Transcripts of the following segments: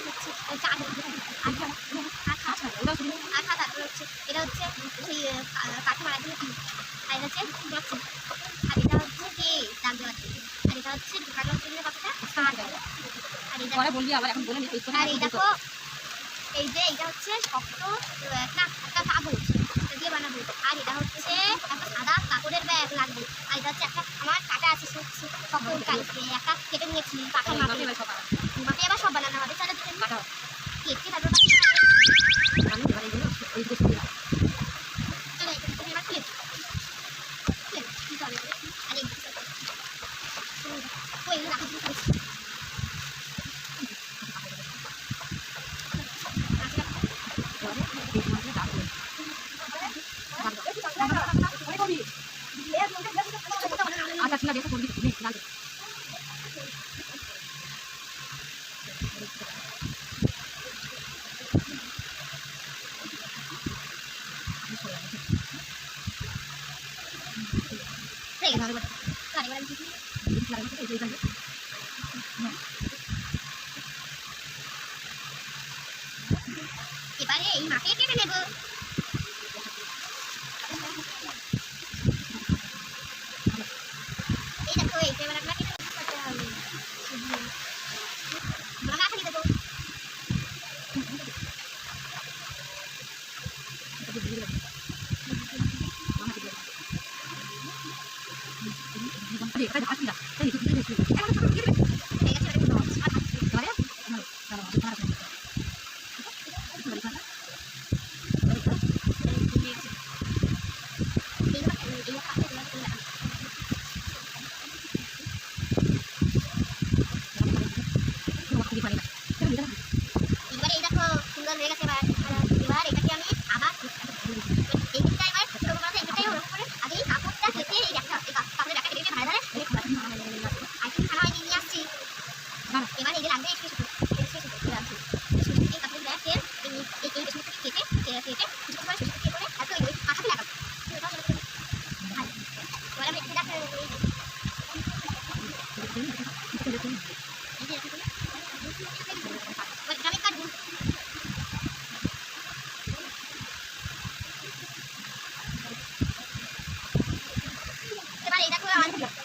আর হচ্ছে হচ্ছে এটা হচ্ছে সেই কাঠে মারার জন্য টিপ আর এটা হচ্ছে নকশি আর এটা হচ্ছে কে দাগ দেওয়ার জন্য আর এটা হচ্ছে ঢোকানোর জন্য কতটা সাত আর এটা বলবি আবার এখন বলে আর এই দেখো এই যে এটা হচ্ছে শক্ত একটা কাগজ এটা দিয়ে বানাবো আর এটা হচ্ছে একটা সাদা কাপড়ের ব্যাগ লাগবে। আর এটা হচ্ছে একটা আমার কাটা আছে সু- সু- কালকে একটা কেটে নিয়েছি কাঠার মাপে এবার মাপে আবার সব বানানো হবে। দুটো কাটা তারপর আমি এবার রাখ। চলো এটা তুমি এবার খুলে খুলে কি হবে আর এই ওই রাখো তুমি খুলে এবারে এই মাঝে দাগ দেবে। আচ্ছা ঠিক আছে এসে করবি নে, দাগ দে। হয়ে গেছে এবার? এই মাপে কেটে নেব এই দেখো এইটা এবার আমরা কেটে নেব করতে হবে ভাঙা খালি দেবো এটা দিয়ে দিলে। মামা দিয়ে দিলে। আরে, এটা হাত দিলা। এই, এটা দিয়ে দিলে। এবার তো দিয়ে দিলে। হয়ে গেছে এবারে দাও আর হাত দিয়ে এবারে, নাও, নাও, নাও, নাও, নাও। এবারে এখানে। এবারে এখানে। এই দেখো, এই এই হাতে দিলাম এই দেখো। কোনো অসুবিধা হয় না। এবার এটা এবারে এই দেখো সুন্দর হয়ে গেছে এবার আর এবার এটাকে আমি আবার এই দিকটা এবার ছোট করে এই দিকটাই ওরকম করে আগে এই কাপড়টা কেটে এই একটা এই কাপ- কাপড়ের ব্যাগটা কেটে ভাড়া ধরে এই খোলা আর কি খানা হয়নি নিয়ে আসছি দাঁড়া। এবার এই যে লাগবে একটু ছোট এই ছোট ছোট করে রাখছি এই কাপড়ের ব্যাগের এই এই এই পেছনটা কেটে কেটে কেটে ছোট করে ছোট করে করে আর তো ওই মাথাতে লাগাবো এবার আমি এটা দেখো এই যে এই যে এরকম করে। এবার এটা আমি কাটবো এবার এই দেখো আমার কাটা হয়ে গেছে আমার এই কাপড়ের কাপড়ের ব্যাগটা ভীষণ লম্বা। এবার এটা সুইচ দিয়ে না কুচু করে এবার কুচু করে এবার এবারে এবারে দিতে হবে সেলাই করো। সেলাই করতে হবে। এই দেখো এই জামা বানিয়েছি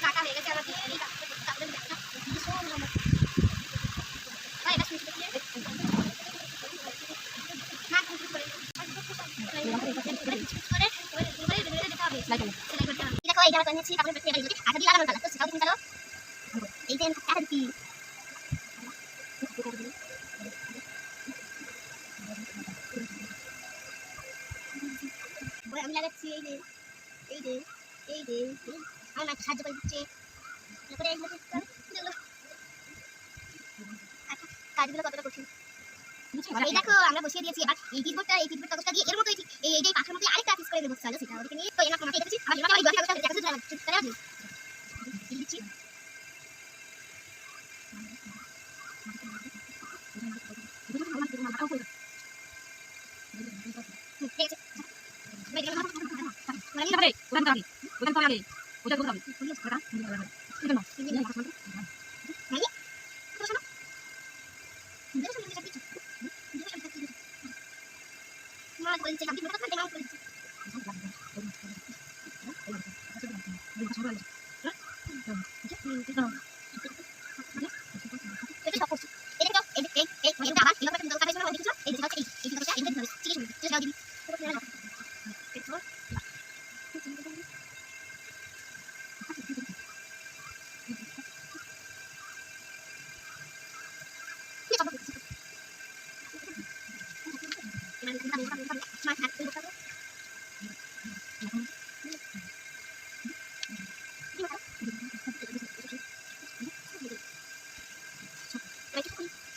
কাপড়ের ব্যাগটা এবার এই আটা দিয়ে লাগানোর পালা তো সেটাও তুমি চালো এই যে দিচ্ছি ওই আমি লাগাচ্ছি এই যে এই যে এই যে। আমার মাকে সাহায্য করে দিচ্ছে। আচ্ছা কাজগুলো কতটা দেখো আমরা বসিয়ে দিয়েছি এবার এই কিবোর্ডটা এই কিবোর্ড কাগজটা দিয়ে এই এইটাই করে দেবো চলো সেটা হুম, ঠিক আছে এবার এগুলো মাখো, মাখো, মাখো, মাখো। মানে তারপরে, ওখান থেকে আগে। ওখান থেকে আগে। ওটা করতে হবে। ওটা, এটা নাও। এই যে মাখো, মাখো। মানে? এটা শোনো। এটা শোনো, এটা কিছু। এটা শোনো, এটা কিছু। মা করে দিচ্ছে, কাকি বলে কথা, মা করে দিচ্ছে। এটা সব করছি। এটা দাও, এই যে, এই, এই, এটা আবার, এভাবে একটা কাটা ছিল, ওই দিকে ছিল, এই যে হচ্ছে এই, এই দিকে হচ্ছে, এই দিকে ধরে, ঠিক আছে, এটা দাও দিবি। এটা করে নাও। এটা ধর। এটা সব করছি। এবার এটা দাও, এটা দাও, এটা দাও। মা, হাত করে বসাবো। এই দেখো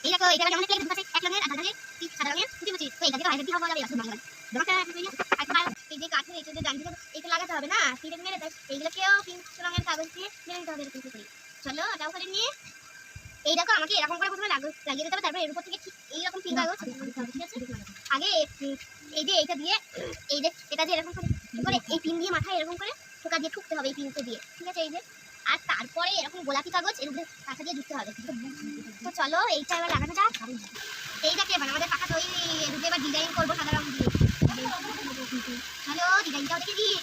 এটা যেমন প্লেট আছে এক রঙের আর ধারে ঠিক সাদা রঙের কুচি কুচি তো এটা দিয়ে বাইরে দিয়ে হওয়া যাবে আসলে বাংলা দরকার এই যে কাঠের এই যে গান্ধী এটা লাগাতে হবে না মেরে এইগুলোকেও পিঙ্ক রঙের কাগজ দিয়ে মেরে নিতে হবে এরকম করে চলো ওটাও করে নিয়ে এই আমাকে এরকম করে প্রথমে লাগিয়ে দিতে হবে তারপর এর উপর থেকে ঠিক এইরকম পিঙ্ক কাগজ ঠিক আছে? এই যে এইটা দিয়ে, এই যে এটা দিয়ে এরকম করে করে এই পিন দিয়ে মাথায় এরকম করে ঠোকা দিয়ে ঠুকতে হবে এই পিনটা দিয়ে, ঠিক আছে? এই যে, আর তারপরে এরকম গোলাপি কাগজ এর উপরে কাঁচা দিয়ে ঢুকতে হবে। তো চলো এইটা এবার লাগানো যাক। এবার আমাদের পাখা তৈরি এদিকে এবার ডিজাইন করব সাদা রঙ দিয়ে। হ্যালো ডিজাইনটাও দেখে দিই।